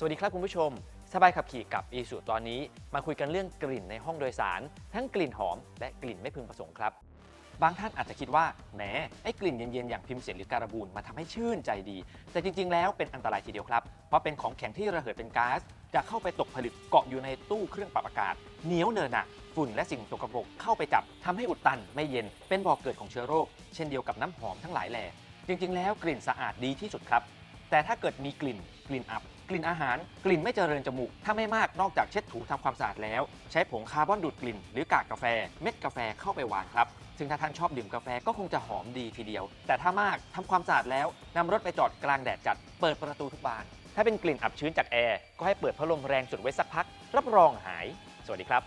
สวัสดีครับคุณผู้ชม สบายขับขี่กับอีสุตอนนี้ มาคุยกันเรื่องกลิ่นในห้องโดยสาร ทั้งกลิ่นหอมและกลิ่นไม่พึงประสงค์ครับ บางท่านอาจจะคิดว่าแหมไอ้กลิ่นเย็นๆอย่างพิมเสนหรือการบูนมาทำให้ชื่นใจดี แต่จริงๆ แล้วเป็นอันตรายทีเดียวครับ เพราะเป็นของแข็งที่ระเหยเป็นก๊าซจะเข้าไปตกผลึกเกาะอยู่ในตู้เครื่องปรับอากาศเหนียวเนินหนะฝุ่นและสิ่งสกปรกเข้าไปจับทำให้อุดตันไม่เย็นเป็นบ่อกเกิดของเชื้อโรค เช่นเดียวกับน้ำหอมทั้งหลายแหล่จริงๆ แล้วกลิ่นสะอาดดีที่สุดครับ แต่ถ้าเกิดมีกลิ่นกลิ่นอับ กลิ่นอาหาร กลิ่นไม่เจริญจมูก ถ้าไม่มากนอกจากเช็ดถูทำความสะอาดแล้ว ใช้ผงคาร์บอนดูดกลิ่น หรือกากกาแฟ เม็ดกาแฟเข้าไปวางครับ ซึ่งถ้าท่านชอบดื่มกาแฟก็คงจะหอมดีทีเดียว แต่ถ้ามากทำความสะอาดแล้วนำรถไปจอดกลางแดดจัด เปิดประตูทุกบาน ถ้าเป็นกลิ่นอับชื้นจากแอร์ก็ให้เปิดพัดลมแรงสุดไว้สักพัก รับรองหาย สวัสดีครับ